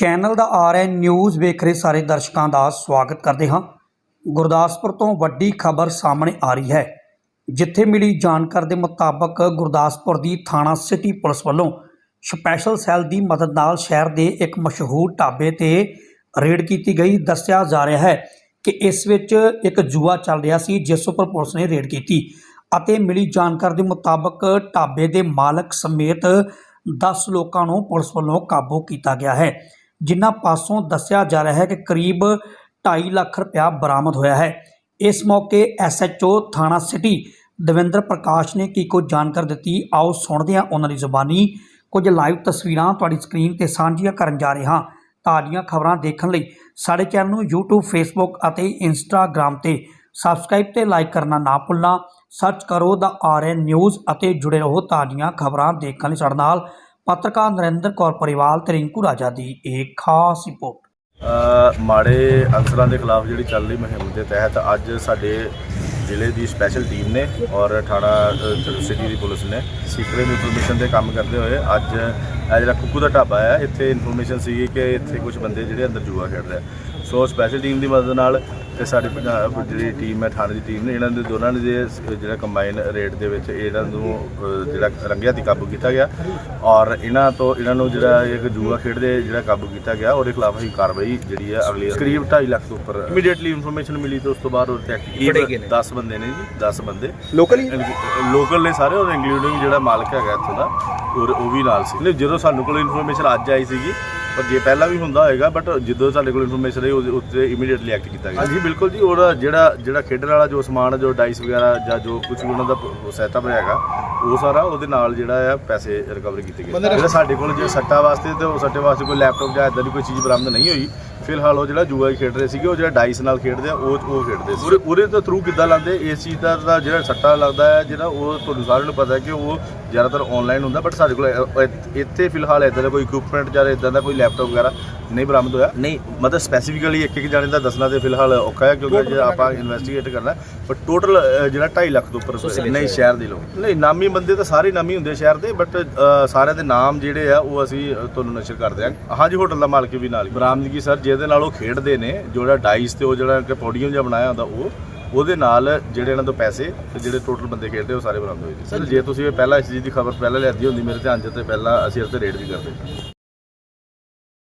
Channel ਦਾ RN news ਵੇਖ ਰਹੇ ਸਾਰੇ ਦਰਸ਼ਕਾਂ ਦਾ ਸਵਾਗਤ ਕਰਦੇ ਹਾਂ। ਗੁਰਦਾਸਪੁਰ ਤੋਂ ਵੱਡੀ ਖਬਰ ਸਾਹਮਣੇ ਆ ਰਹੀ ਹੈ। ਜਿੱਥੇ ਮਿਲੀ ਜਾਣਕਾਰੀ ਦੇ ਮੁਤਾਬਕ ਗੁਰਦਾਸਪੁਰ ਦੀ ਥਾਣਾ ਸਿਟੀ ਪੁਲਿਸ ਵੱਲੋਂ ਸਪੈਸ਼ਲ ਸੈੱਲ ਦੀ ਮਦਦ ਨਾਲ ਸ਼ਹਿਰ ਦੇ ਇੱਕ ਮਸ਼ਹੂਰ ਢਾਬੇ ਤੇ ਰੇਡ ਕੀਤੀ ਗਈ। ਦੱਸਿਆ ਜਾ ਰਿਹਾ ਹੈ ਕਿ ਇਸ ਵਿੱਚ ਇੱਕ ਜੂਆ ਚੱਲ ਰਿਹਾ ਸੀ, ਜਿਸ ਉੱਪਰ ਪੁਲਿਸ ਨੇ ਰੇਡ ਕੀਤੀ ਅਤੇ ਮਿਲੀ ਜਾਣਕਾਰੀ ਦੇ ਮੁਤਾਬਕ ਢਾਬੇ ਦੇ ਮਾਲਕ ਸਮੇਤ 10 ਲੋਕਾਂ ਨੂੰ ਪੁਲਿਸ ਵੱਲੋਂ ਕਾਬੂ ਕੀਤਾ ਗਿਆ ਹੈ। ਜਿਨ੍ਹਾਂ ਪਾਸੋਂ ਦੱਸਿਆ ਜਾ ਰਿਹਾ ਹੈ ਕਿ ਕਰੀਬ 2.5 ਲੱਖ ਰੁਪਇਆ ਬਰਾਮਦ ਹੋਇਆ ਹੈ। ਇਸ ਮੌਕੇ ਐਸਐਚਓ ਥਾਣਾ ਸਿਟੀ ਦਵਿੰਦਰ ਪ੍ਰਕਾਸ਼ ਨੇ ਕੀ ਕੁਝ ਜਾਣਕਾਰੀ ਦਿੱਤੀ? ਆਓ ਸੁਣਦੇ ਹਾਂ ਉਹਨਾਂ ਦੀ ਜ਼ੁਬਾਨੀ। ਕੁਝ ਲਾਈਵ ਤਸਵੀਰਾਂ ਤੁਹਾਡੀ ਸਕਰੀਨ ਤੇ ਸਾਂਝੀਆਂ ਕਰਨ ਜਾ ਰਹੇ ਹਾਂ। ਤਾਜ਼ੀਆਂ ਖਬਰਾਂ ਦੇਖਣ ਲਈ ਸਾਡੇ ਚੈਨਲ ਨੂੰ YouTube, Facebook ਅਤੇ Instagram ਤੇ ਸਬਸਕ੍ਰਾਈਬ ਤੇ ਲਾਈਕ ਕਰਨਾ ਨਾ ਭੁੱਲਣਾ। ਸਰਚ ਕਰੋ ਦਾ ਆਰਐਨ ਨਿਊਜ਼ ਅਤੇ ਜੁੜੇ ਰਹੋ ਤਾਜ਼ੀਆਂ ਖਬਰਾਂ ਦੇਖਣ ਲਈ ਸਾਡੇ ਨਾਲ। ਪੱਤਰਕਾਰ ਨਰਿੰਦਰ ਕੌਰ ਪਰਿਵਾਲ ਤੇ ਰਿੰਕੂ ਰਾਜਾ ਦੀ ਇੱਕ ਖਾਸ ਰਿਪੋਰਟ ਅ, ਮਾੜੇ ਅਨਸਰਾਂ ਦੇ ਖਿਲਾਫ ਜਿਹੜੀ ਚੱਲ ਰਹੀ ਮੁਹਿੰਮ ਦੇ ਤਹਿਤ ਅੱਜ ਸਾਡੇ ਜ਼ਿਲ੍ਹੇ ਦੀ ਸਪੈਸ਼ਲ ਟੀਮ ਨੇ ਔਰ ਥਾਣਾ ਸਿਟੀ ਦੀ ਪੁਲਿਸ ਨੇ ਸੀਕ੍ਰੇਟ ਇਨਫੋਰਮੇਸ਼ਨ ਤੇ ਕੰਮ ਕਰਦੇ ਹੋਏ ਅੱਜ ਇਹ ਜਿਹੜਾ ਕੁੱਕੂ ਦਾ ਢਾਬਾ ਹੈ ਇੱਥੇ ਇਨਫੋਰਮੇਸ਼ਨ ਸੀਗੀ ਕਿ ਇੱਥੇ ਕੁਝ ਬੰਦੇ ਜਿਹੜੇ ਅੰਦਰ ਜੂਆ ਖੇਡ ਰਹੇ ਆ। ਸੋ ਸਪੈਸ਼ਲ ਟੀਮ ਦੀ ਮਦਦ ਨਾਲ ਤੇ ਸਾਡੀ ਪੰਜਾਬ ਜਿਹੜੀ ਟੀਮ ਹੈ ਥਾਣੇ ਦੀ ਟੀਮ ਨੇ ਇਹਨਾਂ ਦੇ ਦੋਨਾਂ ਨੇ ਦੇ ਜਿਹੜਾ ਕੰਬਾਈਨ ਰੇਟ ਦੇ ਵਿੱਚ ਇਹਨਾਂ ਨੂੰ ਜਿਹੜਾ ਰੰਗਿਆ ਤੇ ਕਾਬੂ ਕੀਤਾ ਗਿਆ ਔਰ ਇਹਨਾਂ ਤੋਂ ਇਹਨਾਂ ਨੂੰ ਜਿਹੜਾ ਇੱਕ ਜੂਆ ਖੇਡਦੇ ਜਿਹੜਾ ਕਾਬੂ ਕੀਤਾ ਗਿਆ ਉਹਦੇ ਖਿਲਾਫ ਅਸੀਂ ਕਾਰਵਾਈ ਜਿਹੜੀ ਹੈ ਅਗਲੀ ਕਰੀਬ 2.5 ਲੱਖ ਤੋਂ ਉੱਪਰ ਇਮੀਡੀਏਟਲੀ ਇਨਫੋਰਮੇਸ਼ਨ ਮਿਲੀ ਤੇ ਉਸ ਤੋਂ ਬਾਅਦ ਉਹਦੇ ਤੇ ਐਕਟਿਵ 10 ਬੰਦੇ ਨੇ ਜੀ 10 ਬੰਦੇ। ਲੋਕਲ ਹੀ? ਲੋਕਲ ਨੇ ਸਾਰੇ ਔਰ ਇੰਕਲੂਡਿੰਗ ਜਿਹੜਾ ਮਾਲਕ ਹੈਗਾ ਇੱਥੋਂ ਦਾ ਔਰ ਉਹ ਵੀ ਨਾਲ ਸੀ। ਨਹੀਂ ਜਦੋਂ ਸਾਨੂੰ ਕੋਲ ਇਨਫੋਰਮੇਸ਼ਨ ਅੱਜ ਆਈ ਸੀਗੀ ਪਰ ਜੇ ਪਹਿਲਾਂ ਵੀ ਹੁੰਦਾ ਹੋਏਗਾ ਬਟ ਜਦੋਂ ਸਾਡੇ ਕੋਲ ਇਨਫੋਰਮੇਸ਼ਨ ਆਈ ਉਹਦੇ ਉੱਤੇ ਇਮੀਡੀਏਟਲੀ ਐਕਟ ਕੀਤਾ ਗਿਆ। ਹਾਂਜੀ ਬਿਲਕੁਲ ਜੀ ਉਹਦਾ ਜਿਹੜਾ ਜਿਹੜਾ ਖੇਡਣ ਵਾਲਾ ਜੋ ਸਮਾਨ ਜੋ ਡਾਈਸ ਵਗੈਰਾ ਜਾਂ ਜੋ ਕੁਝ ਵੀ ਉਹਨਾਂ ਦਾ ਸੈਟਅਪ ਹੈਗਾ ਉਹ ਸਾਰਾ ਉਹਦੇ ਨਾਲ ਜਿਹੜਾ ਆ ਪੈਸੇ ਰਿਕਵਰ ਕੀਤੇ ਗਏ। ਜਿਹੜਾ ਸਾਡੇ ਕੋਲ ਜੇ ਸੱਟਾ ਵਾਸਤੇ ਤੇ ਉਹ ਸੱਟੇ ਵਾਸਤੇ ਕੋਈ ਲੈਪਟਾਪ ਜਾਂ ਇਦਾਂ ਦੀ ਕੋਈ ਚੀਜ਼ ਬਰਾਮਦ ਨਹੀਂ ਹੋਈ ਫਿਲਹਾਲ ਉਹ ਜਿਹੜਾ ਜੂਆ ਹੀ ਖੇਡ ਰਹੇ ਸੀਗੇ ਉਹ ਜਿਹੜਾ ਡਾਈਸ ਨਾਲ ਖੇਡਦੇ ਆ ਉਹ ਉਹ ਖੇਡਦੇ ਸੀ। ਉਹਦੇ- ਉਹਦੇ ਤੋਂ ਥਰੂ ਕਿੱਦਾਂ ਲਾਉਂਦੇ? ਇਸ ਚੀਜ਼ ਦਾ ਜਿਹੜਾ ਸੱਟਾ ਲੱਗਦਾ ਹੈ ਜਿਹੜਾ ਉਹ ਤੁਹਾਨੂੰ ਸਾਰਿਆਂ ਨੂੰ ਪਤਾ ਹੈ ਕਿ ਉਹ ਜ਼ਿਆਦਾਤਰ ਆਨਲਾਈਨ ਹੁੰਦਾ ਬਟ ਸਾਡੇ ਕੋਲ ਇੱਥੇ ਫਿਲਹਾਲ ਇਦਾਂ ਦਾ ਕੋਈ ਇਕਵਿਪਮੈਂਟ ਜਾਂ ਇਦਾਂ ਦਾ ਕੋਈ ਲੈਪਟਾਪ ਵਗੈਰਾ ਨਹੀਂ ਬਰਾਮਦ ਹੋਇਆ। ਨਹੀਂ ਮਤਲਬ ਸਪੈਸੀਫਿਕਲੀ ਇੱਕ ਇੱਕ ਜਾਣੇ ਦਾ ਦੱਸਣਾ ਤੇ ਫਿਲਹਾਲ ਔਖਾ ਹੈ ਕਿਉਂਕਿ ਜੇ ਆਪਾਂ ਇਨਵੈਸਟੀਗੇਟ ਕਰਨਾ ਪਰ ਟੋਟਲ ਜਿਹੜਾ 2.5 ਲੱਖ ਤੋਂ ਉੱਪਰ ਨਹੀਂ ਸ਼ਹਿਰ ਦੇ ਲੋਕ। ਨਹੀਂ ਨਾਮੀ ਬੰਦੇ ਤਾਂ ਸਾਰੇ ਨਾਮੀ ਹੁੰਦੇ ਸ਼ਹਿਰ ਦੇ ਬਟ ਸਾਰਿਆਂ ਦੇ ਨਾਮ ਜਿਹੜੇ ਆ ਉਹ ਅਸੀਂ ਤੁਹਾਨੂੰ ਨਸ਼ਰ ਕਰਦੇ ਹਾਂ। ਹਾਂਜੀ ਹੋਟਲ ਦਾ ਮਾਲਕ ਵੀ ਨਾਲ ਹੀ। ਬਰਾਮਦਗੀ ਸਰ ਜਿਹਦੇ ਨਾਲ ਉਹ ਖੇਡਦੇ ਨੇ ਜਿਹੜਾ ਡਾਈਸ ਤੇ ਉਹ ਜਿਹੜਾ ਕਿ ਪੋਡੀਅਮ ਜਿਹਾ ਬਣਾਇਆ ਹੁੰਦਾ ਉਹ ਉਹਦੇ ਨਾਲ ਜਿਹੜੇ ਇਹਨਾਂ ਤੋਂ ਪੈਸੇ ਤੇ ਜਿਹੜੇ ਟੋਟਲ ਬੰਦੇ ਖੇਡਦੇ ਉਹ ਸਾਰੇ ਬਰਾਮਦ ਹੋਏ ਸਰ ਜੇ ਤੁਸੀਂ ਇਹ ਪਹਿਲਾਂ ਇਸ ਚੀਜ਼ ਦੀ ਖਬਰ ਪਹਿਲਾਂ ਲਿਆਦੀ ਹੁੰਦੀ ਮੇਰੇ ਧਿਆਨ 'ਚ ਤੇ ਪਹਿਲਾਂ ਅਸੀਂ ਇਸ ਤੇ ਰੇਡ ਵੀ ਕਰਦੇ।